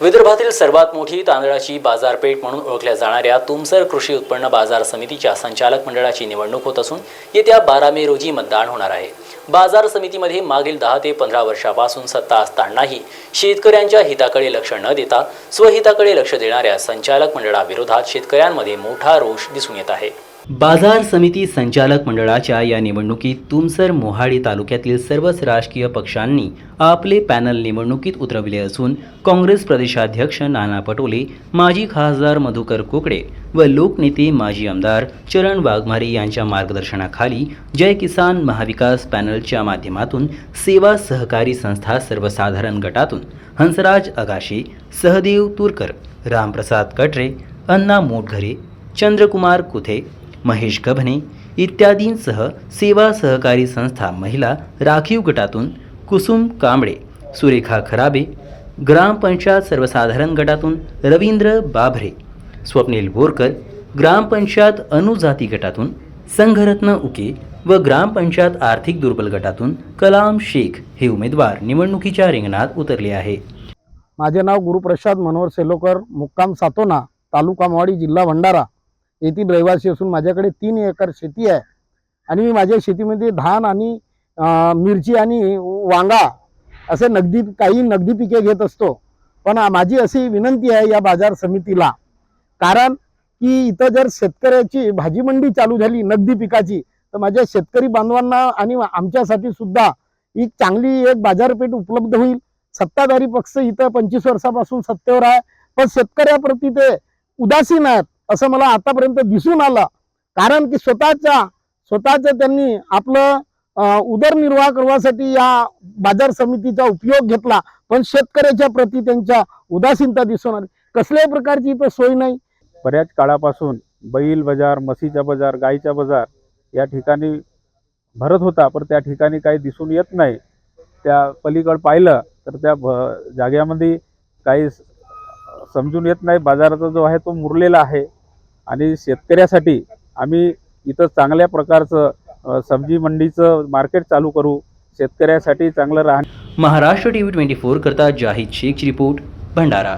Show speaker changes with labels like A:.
A: विदर्भातील सर्वात मोठी तांदळाची बाजारपेठ म्हणून ओळखल्या जाणाऱ्या तुमसर कृषी उत्पन्न बाजार समितीच्या संचालक मंडळाची निवडणूक होत असून येत्या बारा मे रोजी मतदान होणार आहे. बाजार समितीमध्ये मागील दहा ते पंधरा वर्षापासून सत्ता असतानाही शेतकऱ्यांच्या हिताकडे लक्ष न देता स्वहिताकडे लक्ष देणाऱ्या संचालक मंडळाविरोधात शेतकऱ्यांमध्ये मोठा रोष दिसून येत आहे. बाजार समिती संचालक मंडळाच्या या निवडणुकीत तुमसर मोहाडी तालुक्यातील सर्वच राजकीय पक्षांनी आपले पॅनल निवडणुकीत उतरविले असून काँग्रेस प्रदेशाध्यक्ष नाना पटोले माजी खासदार मधुकर कुकडे व लोकनेते माजी आमदार चरण वाघमारे यांच्या मार्गदर्शनाखाली जय किसान महाविकास पॅनलच्या माध्यमातून सेवा सहकारी संस्था सर्वसाधारण गटातून हंसराज अगाशे सहदेव तुरकर रामप्रसाद कटरे अण्णा मोटघरे चंद्रकुमार कुथे महेश गभने इत्यादींसह सेवा सहकारी संस्था महिला राखीव गटातून कुसुम कांबळे सुरेखा खराबे ग्रामपंचायत सर्वसाधारण गटातून रवींद्र बाभरे स्वप्नील बोरकर ग्रामपंचायत अनुजाती गटातून संघरत्न उके व ग्रामपंचायत आर्थिक दुर्बल गटातून कलाम शेख हे उमेदवार निवडणुकीच्या रिंगणात उतरले आहे.
B: माझे नाव गुरुप्रसाद मनोहर सेलोकर मुक्काम सातोना तालुका मावाडी जिल्हा भंडारा. येथील रहिवासी असून माझ्याकडे तीन एकर शेती आहे. आणि मी माझ्या शेतीमध्ये धान आणि मिरची आणि वांगा असे नगदी काही नगदी पिके घेत असतो. पण माझी अशी विनंती आहे या बाजार समितीला. कारण की इथं जर शेतकऱ्याची भाजी मंडी चालू झाली नगदी पिकाची तर माझ्या शेतकरी बांधवांना आणि आमच्यासाठी सुद्धा ही चांगली एक बाजारपेठ उपलब्ध होईल. सत्ताधारी पक्ष इथं पंचवीस वर्षापासून सत्तेवर आहे. पण शेतकऱ्याप्रती ते उदासीन आहेत. असं मला आतापर्यंत दिसून आलं. कारण की स्वतःच्या स्वतःचं त्यांनी आपलं उदरनिर्वाह करण्यासाठी या बाजार समितीचा उपयोग घेतला. पण शेतकऱ्याच्या प्रती त्यांच्या उदासीनता दिसून आली. कसल्याही प्रकारची इथं सोय नाही.
C: बऱ्याच काळापासून बैल बाजार म्हशीचा बाजार गाईचा बाजार या ठिकाणी भरत होता पण त्या ठिकाणी काही दिसून येत नाही. त्या पलीकड पाहिलं तर त्या भ जाग्यामध्ये काही समजून येत नाही. बाजाराचा जो आहे तो मुरलेला आहे. आणि शेतकऱ्यासाठी आम्ही इथं चांगल्या प्रकारचं सब्जी मंडीचं मार्केट चालू करू. शेतकऱ्यासाठी चांगलं राहणं
A: Maharashtra T V twenty four करता जाहीद शेखची रिपोर्ट भंडारा.